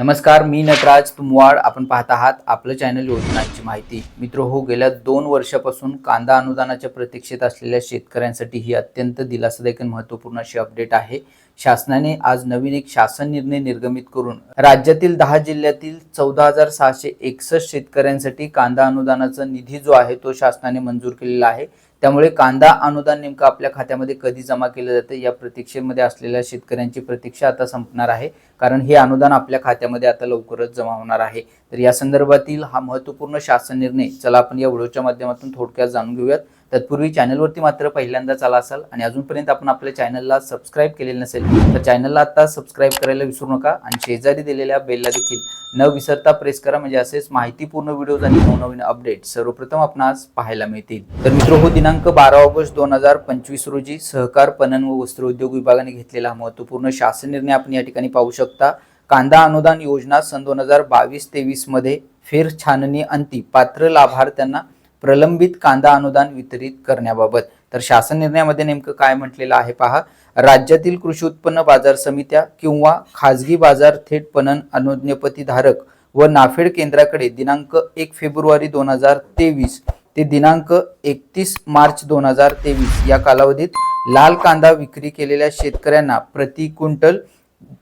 नमस्कार मी नटराज तुमवाड. आपण पाहत आहात आपलं चॅनल योजनांची माहिती. मित्र हो गेल्या दोन वर्षापासून कांदा अनुदानाच्या प्रतीक्षेत असलेल्या शेतकऱ्यांसाठी ही अत्यंत दिलासादायक आणि महत्त्वपूर्ण अशी अपडेट आहे. शासनाने आज नवीन एक शासन निर्णय निर्गमित करून राज्यातील दहा जिल्ह्यातील चौदा हजार सहाशे एकसष्ट शेतकऱ्यांसाठी कांदा अनुदानाचा निधी जो आहे तो शासनाने मंजूर केलेला आहे. त्यामुळे कांदा अनुदान नेमकं आपल्या खात्यामध्ये कधी जमा केलं जातं या प्रतीक्षेमध्ये असलेल्या शेतकऱ्यांची प्रतीक्षा आता संपणार आहे. कारण हे अनुदान आपल्या खात्यामध्ये आता लवकरच जमा होणार आहे. तर या संदर्भातील हा महत्त्वपूर्ण शासन निर्णय चला आपण या व्हिडिओच्या माध्यमातून थोडक्यात जाणून घेऊयात. तत्पूर्वी चॅनलवरती मात्र पहिल्यांदाच आला असाल आणि अजूनपर्यंत आपण आपल्या चॅनलला सबस्क्राईब केलेलं नसेल तर चॅनलला आता सबस्क्राईब करायला विसरू नका आणि शेजारी दिलेल्या बेलला देखील न विसरता प्रेस करा. म्हणजे असेच माहितीपूर्ण व्हिडिओज आणि नवनवीन अपडेट सर्वप्रथम आपणास पाहायला मिळतील. तर मित्र हो दिनांक बारा ऑगस्ट दोन हजार पंचवीस रोजी सहकार पणन व वस्त्रोद्योग विभागाने घेतलेला महत्त्वपूर्ण शासन निर्णय आपण या ठिकाणी पाहू शकता. कांदा अनुदान योजना सन दोन हजार बावीस तेवीसमध्ये फेर छाननी अंती पात्र लाभार्थ्यांना प्रलंबित कांदा अनुदान वितरित करण्याबाबत. तर शासन निर्णयामध्ये नेमकं काय म्हटलेलं आहे पहा. राज्यातील कृषी उत्पन्न बाजार समित्या किंवा खाजगी बाजार थेट पणन अनुज्ञपतीधारक व नाफेड केंद्राकडे दिनांक एक फेब्रुवारी दोन हजार तेवीस ते दिनांक एकतीस मार्च दोन हजार तेवीस या कालावधीत लाल कांदा विक्री केलेल्या शेतकऱ्यांना प्रति क्विंटल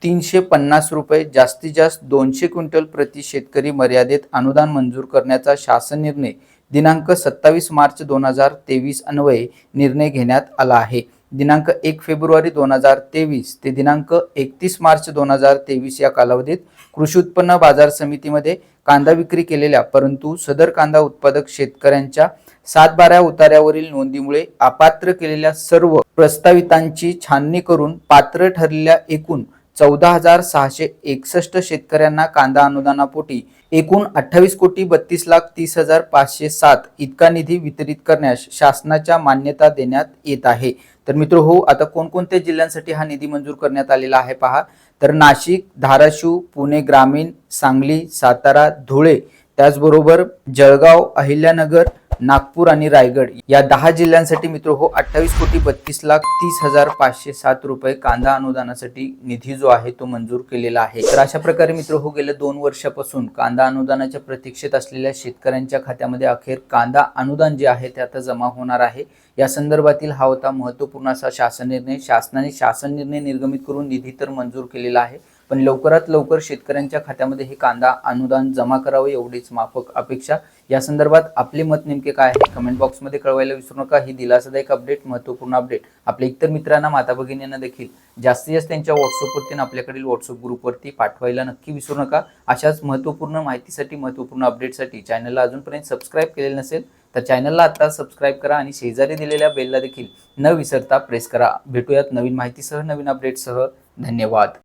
तीनशे पन्नास रुपये जास्तीत जास्त दोनशे क्विंटल प्रति शेतकरी मर्यादेत अनुदान मंजूर करण्याचा शासन निर्णय दिनांक सत्तावीस मार्च दोन हजार तेवीस अन्वये निर्णय घेण्यात आला आहे. दिनांक एक फेब्रुवारी दोन हजार तेवीस ते दिनांक एकतीस मार्च दोन हजार तेवीस या कालावधीत कृषी उत्पन्न बाजार समितीमध्ये कांदा विक्री केलेल्या परंतु सदर कांदा उत्पादक शेतकऱ्यांच्या सात बारा उतार्यावरील नोंदीमुळे अपात्र केलेल्या सर्व प्रस्तावितांची छाननी करून पात्र ठरलेल्या एकूण चौदा हजार सहाशे एकसष्ट शेतकऱ्यांना कांदा अनुदानापोटी. एकूण अठ्ठावीस कोटी बत्तीस लाख तीस हजार पाचशे सात इतका निधी वितरित करण्यास शासनाच्या मान्यता देण्यात येत आहे. तर मित्र हो आता कोणकोणत्या जिल्ह्यांसाठी हा निधी मंजूर करण्यात आलेला आहे पहा. तर नाशिक धाराशिव पुणे ग्रामीण सांगली सातारा धुळे त्याचबरोबर जळगाव अहिल्यानगर नागपूर आणि रायगड या दहा जिल्ह्यांसाठी मित्र हो अठ्ठावीस कोटी बत्तीस लाख तीस हजार पाचशे सात रुपये कांदा अनुदानासाठी निधी जो आहे तो मंजूर केलेला आहे. तर अशा प्रकारे मित्र हो गेल्या दोन वर्षापासून कांदा अनुदानाच्या प्रतीक्षेत असलेल्या शेतकऱ्यांच्या खात्यामध्ये अखेर कांदा अनुदान जे आहे ते आता जमा होणार आहे. या संदर्भातील हा होता महत्त्वपूर्ण असा शासन निर्णय. शासनाने शासन निर्णय निर्गमित करून निधी तर मंजूर केलेला आहे पण लवकरात लवकर शेतकऱ्यांच्या खात्यामध्ये हे कांदा अनुदान जमा करावं एवढीच माफक अपेक्षा या संदर्भात आपले मत नेमके काय आहे? कमेंट बॉक्समध्ये कळवायला विसरू नका. ही दिलासादायक अपडेट महत्त्वपूर्ण अपडेट आपल्या इतर मित्रांना माता भगिनींना देखील जास्तीत जास्त त्यांच्या व्हॉट्सअपवरती आणि आपल्याकडील व्हॉट्सअप ग्रुपवरती पाठवायला नक्की विसरू नका. अशाच महत्त्वपूर्ण माहितीसाठी महत्त्वपूर्ण अपडेटसाठी चॅनलला अजूनपर्यंत सबस्क्राईब केलेलं नसेल तर चॅनलला आता सबस्क्राईब करा आणि शेजारी दिलेल्या बेलला देखील न विसरता प्रेस करा. भेटूयात नवीन माहितीसह नवीन अपडेटसह धन्यवाद.